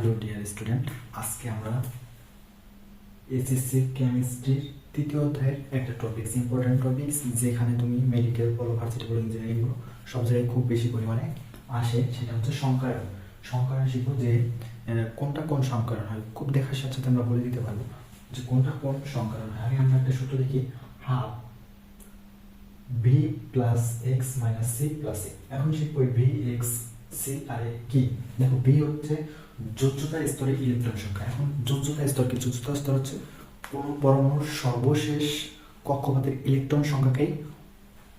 Hello dear student আজকে আমরা SSC কেমিস্ট্রির তৃতীয় অধ্যায়ের একটা টপিকস ইম্পর্টেন্ট টপিকস যেখানে তুমি মেডিকেল বলো ভার্সিটি বলো ইঞ্জিনিয়ারিং সব জায়গায় খুব বেশি পরিমাণে আসে, সেটা হচ্ছে সংকায়ন সংকায়ন শিখব যে কোনটা কোন সংকায়ন হয়, খুব দেখার সাথে আমরা বলে দিতে পারব যে কোনটা কোন সংকায়ন হয়। আমরা একটা সূত্র দেখি, half V plus X minus C plus এখন শিখব ভি এক্স সি দেখো ভি হচ্ছে যোজ্যতা স্তরে ইলেকট্রন সংখ্যা এখন যোজ্যতা স্তর কি যোজ্যতা স্তর হচ্ছে পরমাণুর সর্বশেষ কক্ষপথের ইলেকট্রন সংখ্যাকেই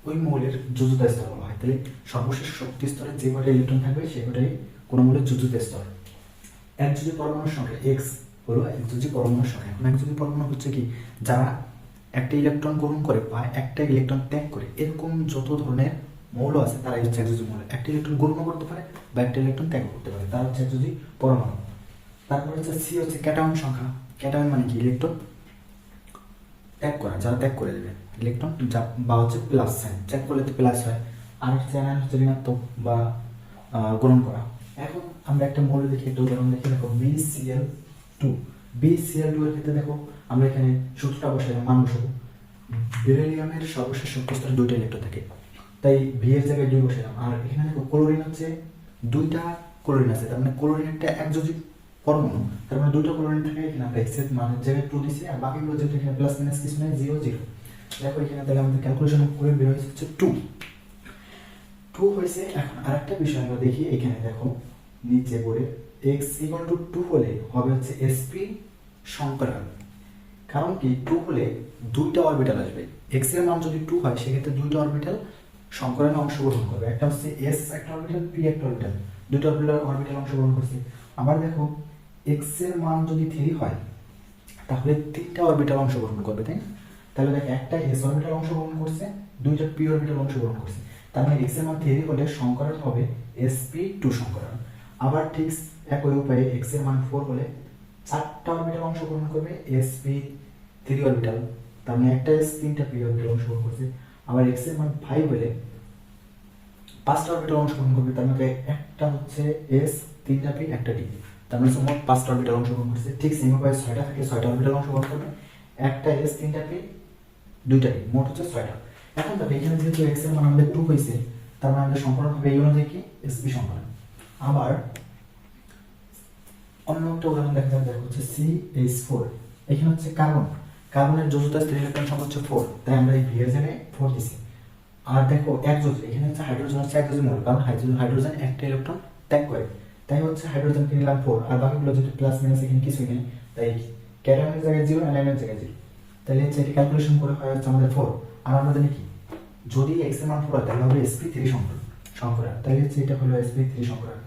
ওই মৌলের যোজ্যতা স্তর বলা হয় তাহলে সর্বশেষ শক্তি স্তরে যে কটা ইলেকট্রন থাকবে সে কোনো মৌলের যোজ্যতা স্তর এক যদি পরমাণুর সংখ্যা এক্স হলো এক যদি পরমাণুর সংখ্যা এখন এক যদি পরমাণু হচ্ছে কি যারা একটা ইলেকট্রন গ্রহণ করে বা একটা ইলেকট্রন ত্যাগ করে, এরকম যত ধরনের মৌল আছে, তারা হচ্ছে একযোজি মৌল, একটা ইলেকট্রন গ্রহণ করতে পারে বা একটা ইলেকট্রন ত্যাগ করতে পারে। তারা হচ্ছে একযোজি পরমাণু। তারপর হচ্ছে সি হচ্ছে ক্যাটায়ন সংখ্যা। ক্যাটায়ন মানে কি? ইলেকট্রন ত্যাগ করা, যারা ত্যাগ করে দেবে। ইলেকট্রন যা, বা হচ্ছে প্লাস সাইন ত্যাগ করলে তো প্লাস হয়। আর হচ্ছে anion হচ্ছে ঋণাত্মক বা গ্রহণ করা। এখন আমরা একটা মৌল দেখি, একটা উদাহরণ দেখি। দেখো বিসিএল টু বিসিএল টু এর ক্ষেত্রে দেখো, আমরা এখানে সূত্রটা বসাই মান বসাবো। বেরিলিয়ামের সর্বশেষ শক্তিস্তরে দুইটা ইলেকট্রন থাকে। তাই ভি এর জায়গায় দুই বসালাম আর এখানে দেখো ক্লোরিন হচ্ছে দুইটা ক্লোরিন আছে। তার মানে ক্লোরিন একটা একযোজিক পরমাণু তার মানে দুটো ক্লোরিন থাকে এখানে আমরা এক্সের মানের জায়গায় টু দিছি আর বাকিগুলো যেহেতু এখানে প্লাস মাইনাস কিছু নেই জিরো জিরো দেখো এখানে তাহলে আমাদের ক্যালকুলেশন করে বের হয়েছে হচ্ছে টু টু হয়েছে এখন আরেকটা বিষয় আমরা দেখি এখানে, দেখো, নিচে বোর্ডে এক্স ইকুয়াল টু টু হলে হবে হচ্ছে এসপি সংকলন কারণ কি? টু হলে দুইটা অরবিটাল আসবে। এক্সের মান যদি টু হয়, সেক্ষেত্রে দুইটা অরবিটাল সংকলনে অংশগ্রহণ করবে। একটা হচ্ছে এস একটা অরবিটাল পি একটা অরবিটাল দুইটা অরবিটাল অরবিটাল অংশগ্রহণ করছে। আবার দেখো এক্সের মান যদি থ্রি হয়, তাহলে তিনটা অরবিটাল অংশগ্রহণ করবে, তাই না? তাহলে দেখ, একটা এস অরবিটাল অংশগ্রহণ করছে, দুইটা পি অরবিটাল অংশগ্রহণ করছে। তার মানে এক্সের মান থ্রি হলে সংকরণ হবে এসপি টু সংকরণ আবার ঠিক একই উপায়ে এক্সের মান ফোর হলে চারটা অরবিটাল অংশগ্রহণ করবে এসপি থ্রি অরবিটাল তার মানে একটা এস তিনটা পি অরবিটাল অংশগ্রহণ করছে। আবার এক্সের মান ফাইভ হলে পাঁচটা অরবিটাল অংশগ্রহণ করবে, তার মানে একটা হচ্ছে এস তিনটা পি একটা ডি তার মানে মোট পাঁচটা অরবিটাল অংশগ্রহণ করছে ঠিক সেম উপায়ে ছয়টা থাকে ছয়টা অরবিটাল অংশগ্রহণ করবে। একটা এস তিনটা পি দুইটা ডি মোট হচ্ছে ছয়টা। এখন দেখো, এখানে যেহেতু এক্সের মান আমাদের টু হয়েছে, তার মানে আমাদের সম্পূর্ণ হবে এই অনুযায়ী কি? এসপি সম্পূর্ণ আবার অন্য একটা উদাহরণ দেখা যাবে দেখো, হচ্ছে সি এইচ ফোর এখানে হচ্ছে কার্বন কার্বনের যোজতা স্থির ইলেকট্রন সংখ্যা হচ্ছে ফোর তাই আমরা এই জায়গায় ফোর দিছি। আর দেখো, এক যোজ এখানে হচ্ছে হাইড্রোজেন হচ্ছে এক যোজন মৌল, কারণ হাইড্রোজেন হাইড্রোজেন একটা ইলেকট্রন ত্যাগ করে। তাই হচ্ছে হাইড্রোজেনকে নিলাম ফোর আর বাকিগুলো যেহেতু প্লাস মাইনাস এখানে কিছুই নেই তাই ক্যাটায়নের জায়গায় জিরো অ্যানায়নের জায়গায় জিরো তাহলে হচ্ছে এটি ক্যালকুলেশন করে হয় হচ্ছে আমাদের ফোর আর আমরা জানি কি? যদি এক্সের মান ফোর হয়, তাহলে হবে এসপি থ্রি সংকরণ সংকরণ তাহলে হচ্ছে এটা হলো এসপি থ্রি সংকরণ